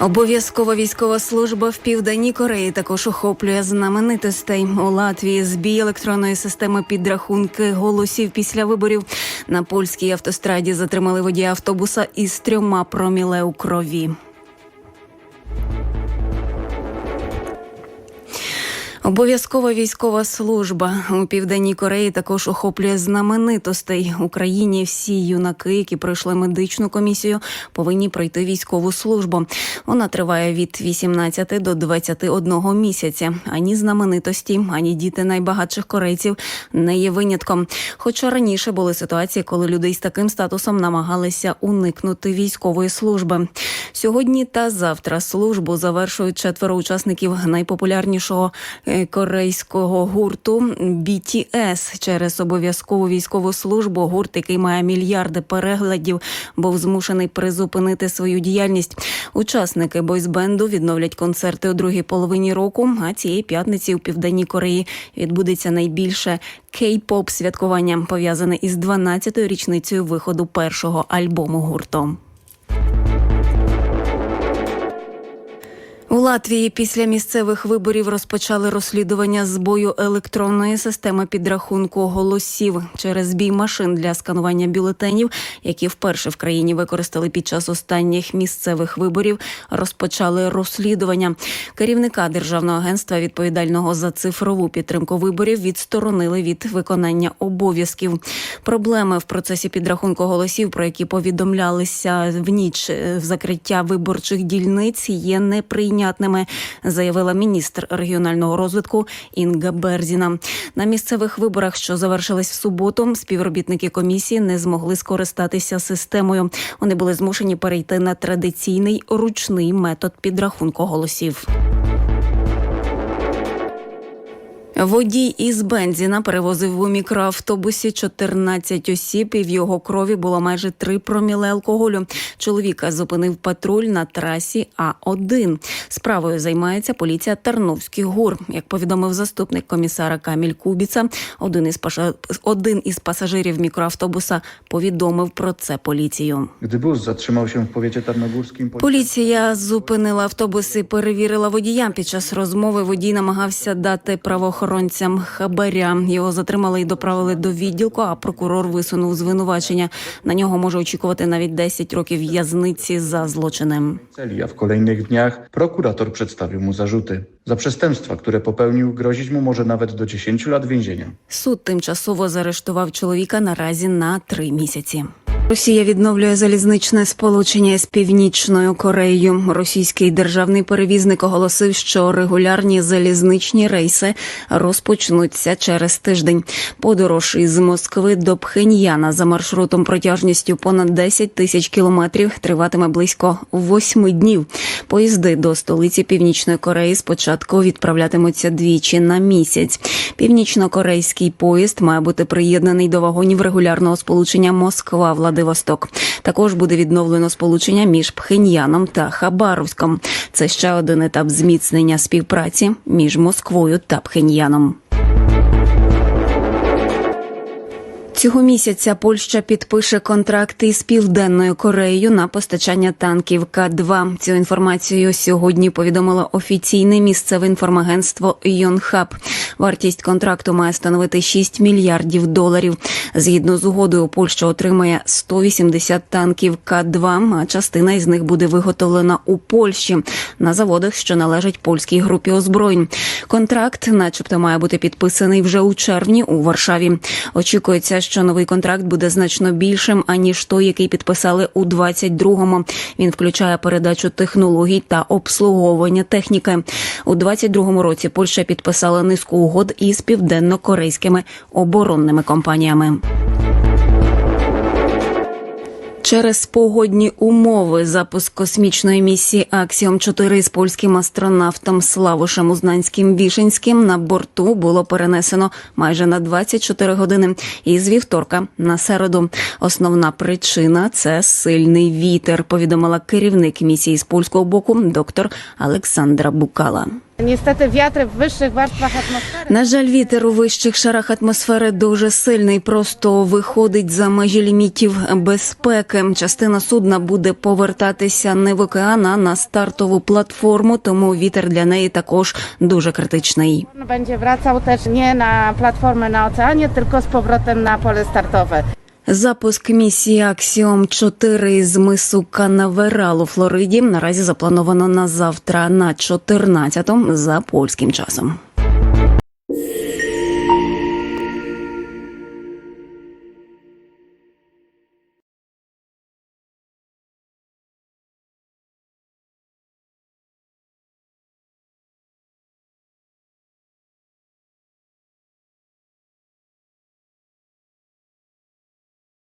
Обов'язкова військова служба в південній Кореї також охоплює знаменитостей у Латвії. Збій електронної системи підрахунки голосів після виборів на польській автостраді затримали водія автобуса із трьома проміле у крові. Обов'язкова військова служба у південній Кореї також охоплює знаменитостей. Україні всі юнаки, які пройшли медичну комісію, повинні пройти військову службу. Вона триває від 18 до 21 місяця. Ані знаменитості, ані діти найбагатших корейців не є винятком. Хоча раніше були ситуації, коли людей з таким статусом намагалися уникнути військової служби. Сьогодні та завтра службу завершують четверо учасників найпопулярнішого е, корейського гурту BTS через обов'язкову військову службу. Гурт, який має мільярди переглядів, був змушений призупинити свою діяльність. Учасники бойсбенду відновлять концерти у другій половині року. А цієї п'ятниці у південній Кореї відбудеться найбільше кей-поп святкування, пов'язане із 12-ю річницею виходу першого альбому гурту. У Латвії після місцевих виборів розпочали розслідування збою електронної системи підрахунку голосів через збій машин для сканування бюлетенів, які вперше в країні використали під час останніх місцевих виборів. Розпочали розслідування. Керівника державного агентства, відповідального за цифрову підтримку виборів, відсторонили від виконання обов'язків. Проблеми в процесі підрахунку голосів, про які повідомлялися в ніч е, в закриття виборчих дільниць, є неприйнятними, заявила міністр регіонального розвитку Інга Берзіна. На місцевих виборах, що завершились в суботу, співробітники комісії не змогли скористатися системою. Вони були змушені перейти на традиційний ручний метод підрахунку голосів. Водій із Бензіна перевозив у мікроавтобусі 14 осіб, і в його крові було майже 3 проміле алкоголю. Чоловіка зупинив патруль на трасі А1. Справою займається поліція Тарновських гор. Як повідомив заступник комісара Каміль Кубіца, один із паша... один із пасажирів мікроавтобуса повідомив про це поліцію. Się w powiecie tarnogórskim, poli- Поліція зупинила автобус і перевірила водія. Під час розмови водій намагався дати правоохоронцям хабаря. Його затримали і доправили до відділку, а прокурор висунув звинувачення. На нього може очікувати навіть 10 років в'язниці за злочинем. a w kolejnych dniach prokurator przedstawił mu zarzuty. Za przestępstwa, które popełnił, grozić mu może nawet do 10 lat więzienia. Суд тимчасово заарештував чоловіка наразі на три місяці. Росія відновлює залізничне сполучення з північною Кореєю. Російський державний перевізник оголосив, що регулярні залізничні рейси розпочнуться через тиждень. Подорож із Москви до Пхеньяна за маршрутом протяжністю понад 10 тисяч кілометрів триватиме близько восьми днів. Поїзди до столиці Північної Кореї спочатку відправлятимуться двічі на місяць. Північно-корейський поїзд має бути приєднаний до вагонів регулярного сполучення Москва Владивосток. Також буде відновлено сполучення між Пхеньяном та Хабаровськом. Це ще один етап зміцнення співпраці між Москвою та Пхеньяном. Цього місяця Польща підпише контракт із південною Кореєю на постачання танків К-2. Цю інформацію сьогодні повідомило офіційне місцеве інформагентство Йонхаб. Вартість контракту має становити 6 мільярдів доларів. Згідно з угодою, Польща отримає 180 танків К-2, а частина із них буде виготовлена у Польщі на заводах, що належать польській групі озброєнь. Контракт, начебто, має бути підписаний вже у червні у Варшаві. Очікується, що новий контракт буде значно більшим аніж той, який підписали у 22-му. Він включає передачу технологій та обслуговування техніки. У 22-му році Польща підписала низку угод із південно-корейськими оборонними компаніями. Через погодні умови запуск космічної місії Аксіом 4 з польським астронавтом Славушем Узнанським Вішенським на борту було перенесено майже на 24 години із вівторка на середу. Основна причина це сильний вітер. Повідомила керівник місії з польського боку доктор Олександра Букала. Niestety wiatry w wyższych warstwach atmosfery На жаль, вітер у вищих шарах атмосфери дуже сильний, просто виходить за межі лімітів безпеки. Частина судна буде повертатися не в океан, а на стартову платформу, тому вітер для неї також дуже критичний. będzie wracał też nie na platformę na oceanie, tylko z powrotem na pole startowe. Запуск місії Аксіом 4 з мису Канаверал у Флориді наразі заплановано на завтра на 14 за польським часом.